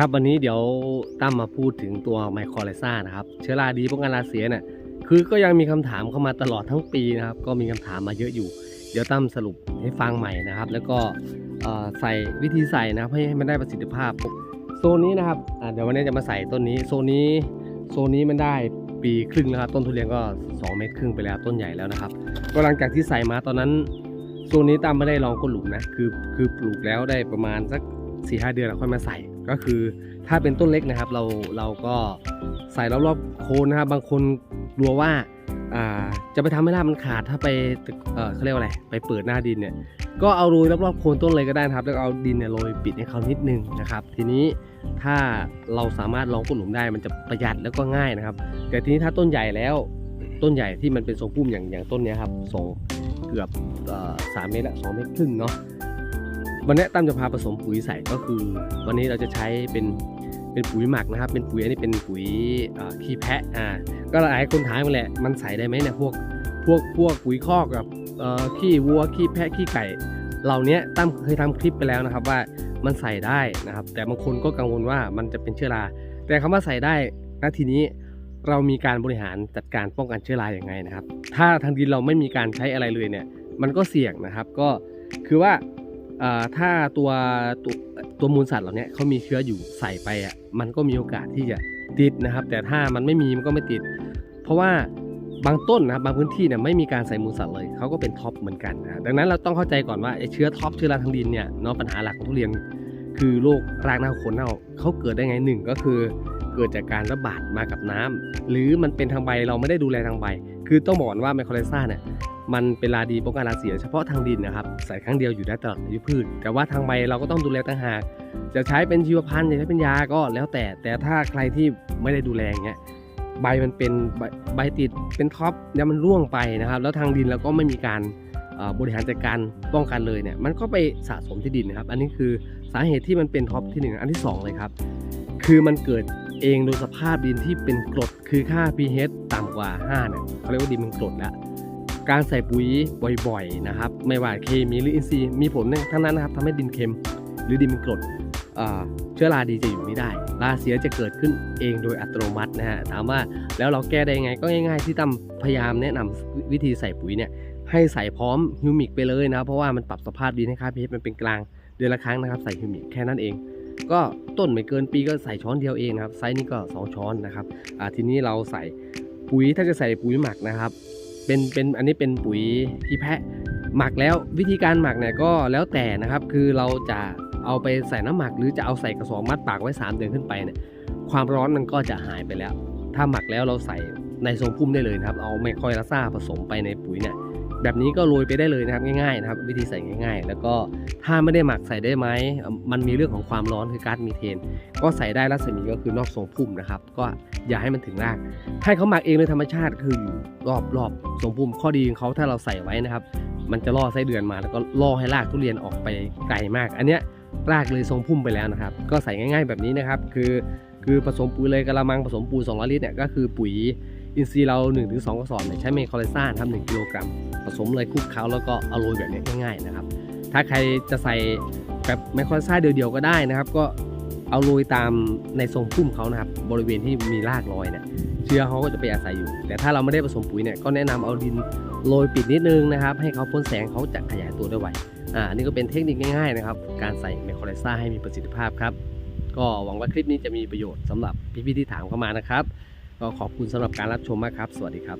ครับวันนี้เดี๋ยวตั้มมาพูดถึงตัวไมโครไลซ่านะครับเชื้อราดีป้องกันราเสียเนี่ยคือก็ยังมีคำถามเข้ามาตลอดทั้งปีนะครับก็มีคำถามมาเยอะอยู่ เดี๋ยวตั้มสรุปให้ฟังใหม่นะครับ แล้วก็ใส่วิธีใส่นะให้ให้มันได้ประสิทธิภาพ โซนนี้นะครับเดี๋ยววันนี้จะมาใส่ต้นนี้โซนนี้โซนนี้มันได้ปีครึ่งแล้วครับต้นทุเรียนก็ 2 เมตรครึ่งไปแล้วต้นใหญ่แล้วนะครับก็หลังจากที่ใส่มาตอนนั้นโซนนี้ตั้มไม่ได้ลองก้นหลุมนะคือคือปลูกแล้วได้ประมาณสัก4-5หเดือนแล้วค่อยมาใส่ ก็คือถ้าเป็นต้นเล็กนะครับ เราเราก็ใส่รอบๆโคนนะครับ บางคนกลัวว่าจะไปทำให้รากมันขาดถ้าไปเขาเรียกว่าอะไรไปเปิดหน้าดินเนี่ยก็เอาโรยรอบๆโคนต้นเลยก็ได้นะครับ แล้วเอาดินเนี่ยโรยปิดให้เขานิดนึงนะครับ ทีนี้ถ้าเราสามารถลองก้นหลุมได้มันจะประหยัดแล้วก็ง่ายนะครับ แต่ทีนี้ถ้าต้นใหญ่แล้วต้นใหญ่ที่มันเป็นทรงพุ่มอย่างอย่างต้นนี้ครับทรงเกือบสามเมตรละสองเมตรครึ่งเนาะ วันนี้ตั้มจะพาผสมปุ๋ยใส่ก็คือ วันนี้เราจะใช้เป็นเป็นปุ๋ยหมักนะครับ เป็นปุ๋ยอันนี้เป็นปุ๋ยขี้แพะอ่าก็หลายคนถามมาแหละมันใส่ได้ไหมเนี่ยพวกพวกพวกปุ๋ยคอกกับขี้วัวขี้แพะขี้ไก่ เหล่านี้ตั้มเคยทำคลิปไปแล้วนะครับว่ามันใส่ได้นะครับ แต่บางคนก็กังวลว่ามันจะเป็นเชื้อรา แต่คำว่าใส่ได้ณทีนี้เรามีการบริหารจัดการป้องกันเชื้อราอย่างไงนะครับ ถ้าทางดินเราไม่มีการใช้อะไรเลยเนี่ย มันก็เสี่ยงนะครับ ก็คือว่า ถ้าตัวตัวตัวมูลสัตว์เหล่านี้เขามีเชื้ออยู่ใส่ไปอะมันก็มีโอกาสที่จะติดนะครับ แต่ถ้ามันไม่มีมันก็ไม่ติด เพราะว่าบางต้นนะครับบางพื้นที่เนี่ยไม่มีการใส่มูลสัตว์เลยเขาก็เป็นท็อปเหมือนกันนะดังนั้นเราต้องเข้าใจก่อนว่าไอ้เชื้อท็อปเชื้อราทางดินเนี่ยเนาะปัญหาหลักของทุเรียนคือโรครากเน่าโคนเน่าเขาเกิดได้ไงหนึ่งก็คือเกิดจากการระบาดมากับน้ำหรือมันเป็นทางใบเราไม่ได้ดูแลทางใบ คือต้องบอกก่อนว่าไมโครไลซ่าเนี่ย มันเป็นราดีป้องกันราเสียเฉพาะทางดินนะครับ ใส่ครั้งเดียวอยู่ได้ตลอดอายุพืช แต่ว่าทางใบเราก็ต้องดูแลต่างหาก จะใช้เป็นชีวพันธุ์จะใช้เป็นยาก็แล้วแต่ แต่ถ้าใครที่ไม่ได้ดูแลเงี้ยใบมันเป็นใบใบติดเป็นท็อปแล้วมันร่วงไปนะครับ แล้วทางดินเราก็ไม่มีการบริหารจัดการป้องกันเลยเนี่ยมันก็ไปสะสมที่ดินนะครับ อันนี้คือสาเหตุที่มันเป็นท็อปที่หนึ่งอันที่สองเลยครับ คือมันเกิดเองโดยสภาพดินที่เป็นกรดคือค่า pH ต่ำกว่า5เนี่ยเขาเรียกว่าดินเป็นกรดแล้ว การใส่ปุ๋ยบ่อยๆนะครับ ไม่ว่าเคมีหรืออินทรีย์มีผลเนี่ยทั้งนั้นนะครับทำให้ดินเค็มหรือดินเป็นกรดเชื้อราดีจะอยู่ไม่ได้ราเสียจะเกิดขึ้นเองโดยอัตโนมัตินะฮะถามว่าแล้วเราแก้ได้ยังไงก็ง่าย ๆ ที่ตั้มพยายามแนะนำวิธีใส่ปุ๋ยเนี่ยให้ใส่พร้อมฮิวมิกไปเลยนะครับเพราะว่ามันปรับสภาพดินให้ค่า pH มันเป็นกลางเดือนละครั้งนะครับใส่ฮิวมิกแค่นั้นเอง ก็ต้นไม่เกินปีก็ใส่ช้อนเดียวเองนะครับไซส์นี้ก็ 2 ช้อนนะครับทีนี้เราใส่ปุ๋ยถ้าจะใส่ปุ๋ยหมักนะครับ เป็นเป็นอันนี้เป็นปุ๋ยที่แพะหมักแล้ววิธีการหมักเนี่ยก็แล้วแต่นะครับ คือเราจะเอาไปใส่น้ำหมักหรือจะเอาใส่กระสอบมัดปากไว้ 3 เดือนขึ้นไปเนี่ยความร้อนมันก็จะหายไปแล้ว ถ้าหมักแล้วเราใส่ในทรงพุ่มได้เลยครับ เอาไมโครลาซ่าผสมไปในปุ๋ยเนี่ย แบบนี้ก็โรยไปได้เลยนะครับง่ายๆนะครับวิธีใส่ง่ายๆ แล้วก็ถ้าไม่ได้หมักใส่ได้ไหมมันมีเรื่องของความร้อนคือก๊าซมีเทน ก็ใส่ได้รัศมีก็คือนอกทรงพุ่มนะครับ ก็อย่าให้มันถึงรากให้เขาหมักเองโดยธรรมชาติคืออยู่รอบรอบทรงพุ่มข้อดีของเขาถ้าเราใส่ไว้นะครับ มันจะล่อไส้เดือนมาแล้วก็ล่อให้รากทุเรียนออกไปไกลมาก อันเนี้ยรากเลยทรงพุ่มไปแล้วนะครับ ก็ใส่ง่าย ๆ แบบนี้นะครับ คือคือผสมปุ๋ยเลยกระมังผสมปุ๋ย200ลิตรเนี่ยก็คือปุ๋ย อินทรีย์เรา1-2กระสอบเนี่ยใช้เมคอลเลซ่านะครับ1กิโลกรัมผสมเลยคลุกเคล้าแล้วก็เอาโรยแบบนี้ง่ายๆนะครับ ถ้าใครจะใส่แบบไมโครซ่าเดียวๆก็ได้นะครับ ก็เอาโรยตามในทรงพุ่มเขานะครับ บริเวณที่มีรากลอยเนี่ยเชื้อเขาก็จะไปอาศัยอยู่ แต่ถ้าเราไม่ได้ผสมปุ๋ยเนี่ยก็แนะนำเอาดินโรยปิดนิดนึงนะครับ ให้เขาพ้นแสงเขาจะขยายตัวได้ไวอ่าอันนี้ก็เป็นเทคนิคง่ายๆนะครับ การใส่ไมโครซ่าให้มีประสิทธิภาพครับ ก็หวังว่าคลิปนี้จะมีประโยชน์สำหรับพี่ๆที่ถามเข้ามานะครับ ก็ขอบคุณสำหรับการรับชมมากครับ สวัสดีครับ